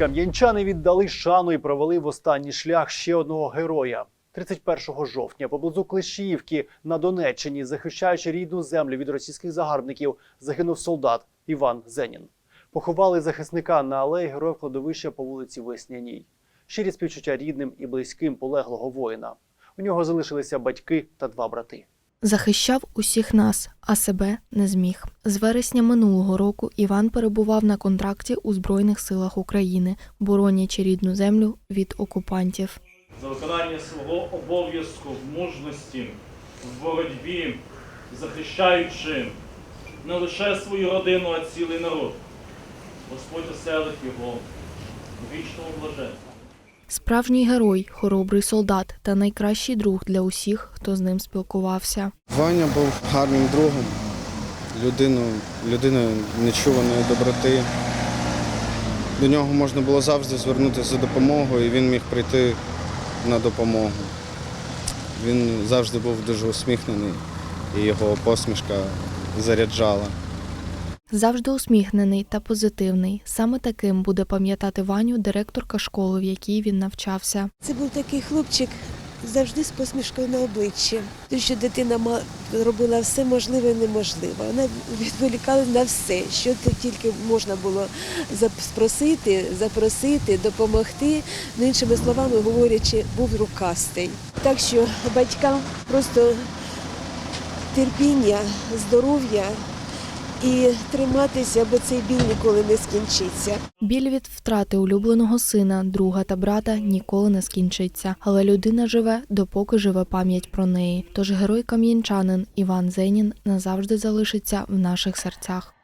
Кам'янчани віддали шану і провели в останній шлях ще одного героя. 31 жовтня поблизу Клещіївки на Донеччині, захищаючи рідну землю від російських загарбників, загинув солдат Іван Зенін. Поховали захисника на алеї героїв кладовища по вулиці Весняній. Щирі співчуття рідним і близьким полеглого воїна. У нього залишилися батьки та два брати. Захищав усіх нас, а себе не зміг. З вересня минулого року Іван перебував на контракті у Збройних силах України, боронячи рідну землю від окупантів. за виконання свого обов'язку в мужності, в боротьбі, захищаючи не лише свою родину, а цілий народ. Господь оселить його в вічному блаженстві. Справжній герой, хоробрий солдат та найкращий друг для усіх, хто з ним спілкувався. Ваня був гарним другом, людиною, людиною нечуваної доброти. До нього можна було завжди звернутися за допомогою, і він міг прийти на допомогу. Він завжди був дуже усміхнений, і його посмішка заряджала. Завжди усміхнений та позитивний. Саме таким буде пам'ятати Ваню директорка школи, в якій він навчався. Це був такий хлопчик завжди з посмішкою на обличчі. Тому що дитина робила все можливе і неможливе. Вона відволікала на все, що тільки можна було спросити, запросити, допомогти. Ну, іншими словами говорячи, був рукастий. Так що батькам просто терпіння, здоров'я і триматися, бо цей біль ніколи не скінчиться. Біль від втрати улюбленого сина, друга та брата ніколи не скінчиться, але людина живе, допоки живе пам'ять про неї. Тож герой кам'янчанин Іван Зенін назавжди залишиться в наших серцях.